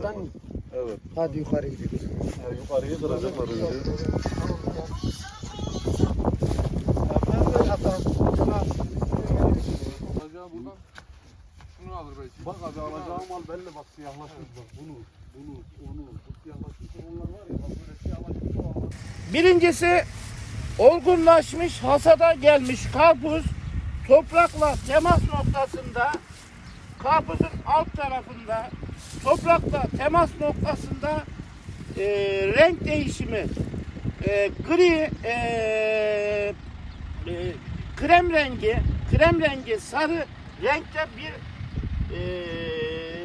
Yukarıdan mı? Evet. Hadi yukarı gidiyoruz. Yani yukarıya kıracak arıyor. Alacağı buradan şunu alır belki. Bak abi alacağım mal belli bak siyahlaşmış bak bunu, bunu, onu. Bu siyahlaşmış onlar var ya bak böyle siyahlaşmış olanlar. Birincisi olgunlaşmış, hasada gelmiş karpuz toprakla temas noktasında karpuzun alt tarafında toprakla temas noktasında e, renk değişimi e, gri e, e, krem rengi krem rengi sarı renkte bir e,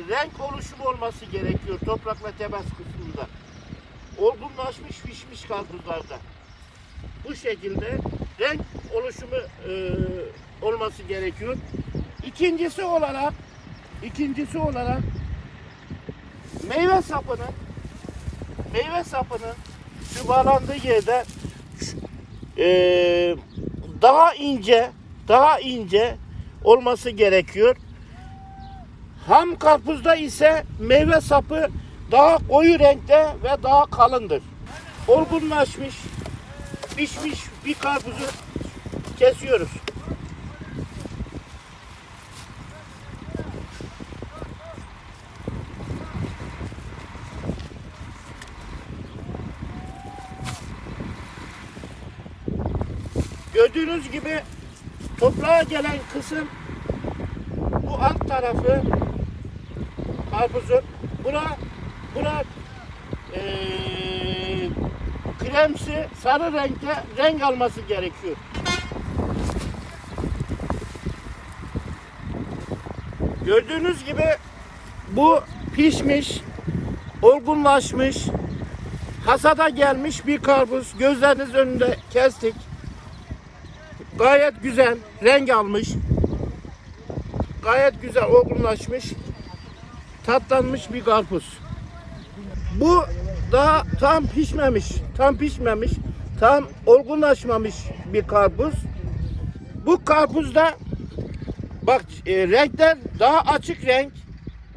renk oluşumu olması gerekiyor toprakla temas kısmında olgunlaşmış pişmiş karpuzlarda bu şekilde renk oluşumu e, olması gerekiyor. İkincisi olarak ikincisi olarak meyve sapının meyve sapının şu bağlandığı yerde e, daha ince daha ince olması gerekiyor. Ham karpuzda ise meyve sapı daha koyu renkte ve daha kalındır. Olgunlaşmış, pişmiş bir karpuzu kesiyoruz. Gördüğünüz gibi toprağa gelen kısım bu alt tarafı karpuzun buna buna eee kremsi sarı renkte renk alması gerekiyor. Gördüğünüz gibi bu pişmiş, olgunlaşmış, hasada gelmiş bir karpuz. Gözleriniz önünde kestik. Gayet güzel, renk almış. Gayet güzel olgunlaşmış, tatlanmış bir karpuz. Bu daha tam pişmemiş, tam pişmemiş, tam olgunlaşmamış bir karpuz. Bu karpuzda bak e, renkler daha açık renk,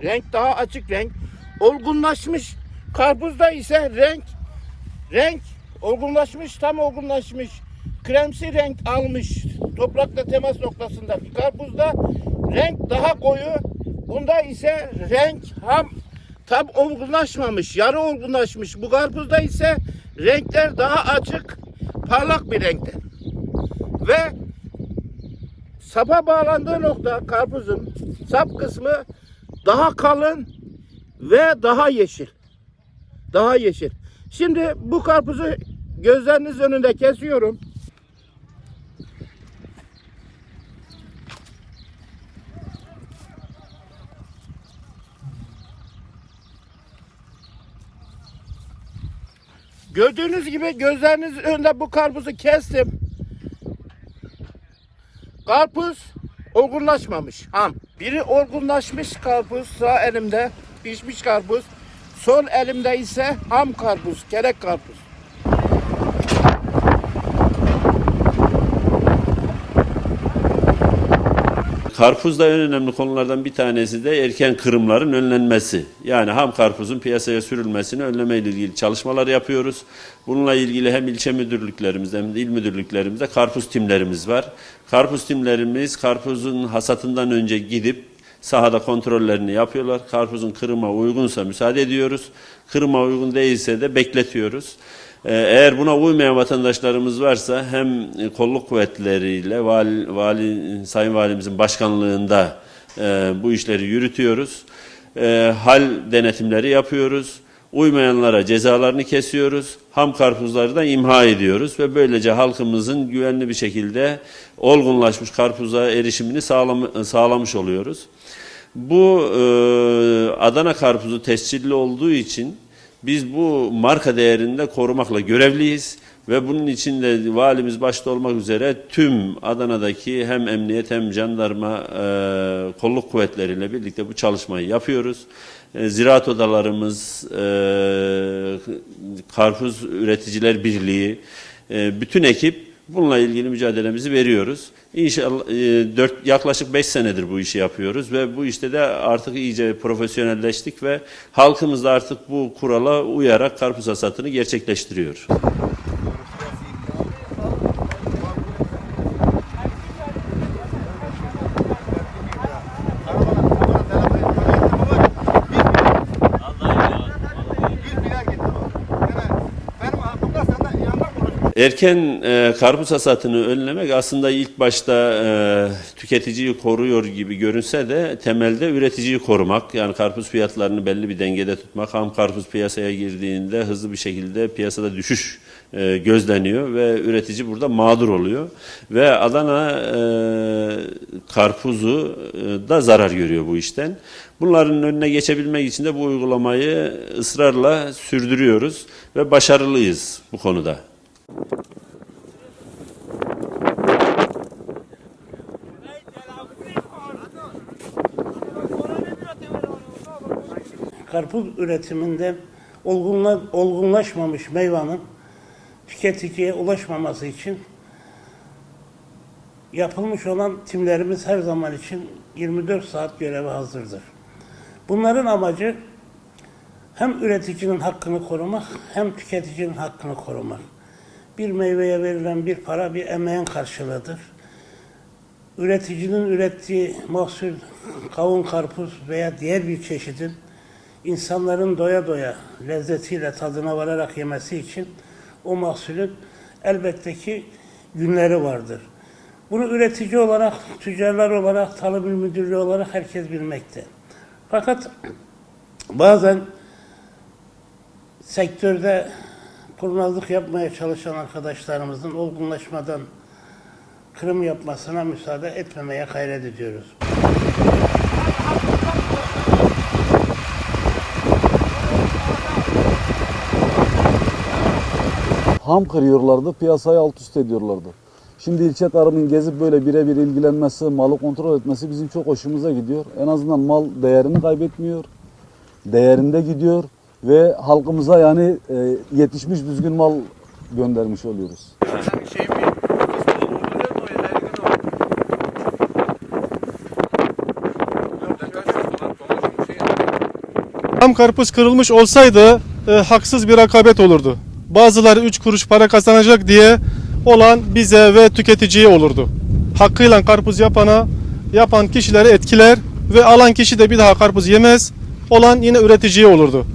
renk daha açık renk. Olgunlaşmış karpuzda ise renk, renk olgunlaşmış, tam olgunlaşmış, kremsi renk almış. Toprakla temas noktasındaki karpuzda renk daha koyu, bunda ise renk ham tam olgunlaşmamış, yarı olgunlaşmış. Bu karpuzda ise renkler daha açık, parlak bir renkte. Ve sapa bağlandığı nokta karpuzun sap kısmı daha kalın ve daha yeşil. Daha yeşil. Şimdi bu karpuzu gözleriniz önünde kesiyorum. Gördüğünüz gibi gözleriniz önünde bu karpuzu kestim. Karpuz olgunlaşmamış. Ham. Biri olgunlaşmış karpuz sağ elimde pişmiş karpuz. Sol elimde ise ham karpuz, kelek karpuz. Karpuzda en önemli konulardan bir tanesi de erken kırımların önlenmesi. Yani ham karpuzun piyasaya sürülmesini önleme ile ilgili çalışmalar yapıyoruz. Bununla ilgili hem ilçe müdürlüklerimizde hem de il müdürlüklerimizde karpuz timlerimiz var. Karpuz timlerimiz karpuzun hasatından önce gidip sahada kontrollerini yapıyorlar. Karpuzun kırıma uygunsa müsaade ediyoruz. Kırıma uygun değilse de bekletiyoruz. Ee, Eğer buna uymayan vatandaşlarımız varsa hem kolluk kuvvetleriyle vali, vali Sayın Valimizin başkanlığında e, bu işleri yürütüyoruz. E, hal denetimleri yapıyoruz. Uymayanlara cezalarını kesiyoruz. Ham karpuzları da imha ediyoruz ve böylece halkımızın güvenli bir şekilde olgunlaşmış karpuza erişimini sağlam, sağlamış oluyoruz. Bu e, Adana karpuzu tescilli olduğu için biz bu marka değerini de korumakla görevliyiz ve bunun için de valimiz başta olmak üzere tüm Adana'daki hem emniyet hem jandarma e, kolluk kuvvetleriyle birlikte bu çalışmayı yapıyoruz. E, ziraat odalarımız, e, Karpuz Üreticiler Birliği, e, bütün ekip Bununla ilgili mücadelemizi veriyoruz. İnşallah e, dört, yaklaşık 5 senedir bu işi yapıyoruz ve bu işte de artık iyice profesyonelleştik ve halkımız da artık bu kurala uyarak karpuz hasatını gerçekleştiriyor. Erken e, karpuz hasatını önlemek aslında ilk başta e, tüketiciyi koruyor gibi görünse de temelde üreticiyi korumak. Yani karpuz fiyatlarını belli bir dengede tutmak. Ham karpuz piyasaya girdiğinde hızlı bir şekilde piyasada düşüş e, gözleniyor ve üretici burada mağdur oluyor. Ve Adana e, karpuzu e, da zarar görüyor bu işten. Bunların önüne geçebilmek için de bu uygulamayı ısrarla sürdürüyoruz ve başarılıyız bu konuda. Karpuz üretiminde olgunla, olgunlaşmamış meyvanın tüketiciye ulaşmaması için yapılmış olan timlerimiz her zaman için 24 saat göreve hazırdır. Bunların amacı hem üreticinin hakkını korumak hem tüketicinin hakkını korumak. Bir meyveye verilen bir para bir emeğin karşılığıdır. Üreticinin ürettiği mahsul kavun, karpuz veya diğer bir çeşidin insanların doya doya lezzetiyle tadına vararak yemesi için o mahsulün elbette ki günleri vardır. Bunu üretici olarak, tüccarlar olarak, tarım müdürlüğü olarak herkes bilmekte. Fakat bazen sektörde kurnazlık yapmaya çalışan arkadaşlarımızın olgunlaşmadan kırım yapmasına müsaade etmemeye gayret ediyoruz. ham kırıyorlardı, piyasayı alt üst ediyorlardı. Şimdi ilçe tarımın gezip böyle birebir ilgilenmesi, malı kontrol etmesi bizim çok hoşumuza gidiyor. En azından mal değerini kaybetmiyor, değerinde gidiyor ve halkımıza yani e, yetişmiş düzgün mal göndermiş oluyoruz. Tam karpuz kırılmış olsaydı e, haksız bir rekabet olurdu. Bazıları 3 kuruş para kazanacak diye olan bize ve tüketiciye olurdu. Hakkıyla karpuz yapana, yapan kişileri etkiler ve alan kişi de bir daha karpuz yemez. Olan yine üreticiye olurdu.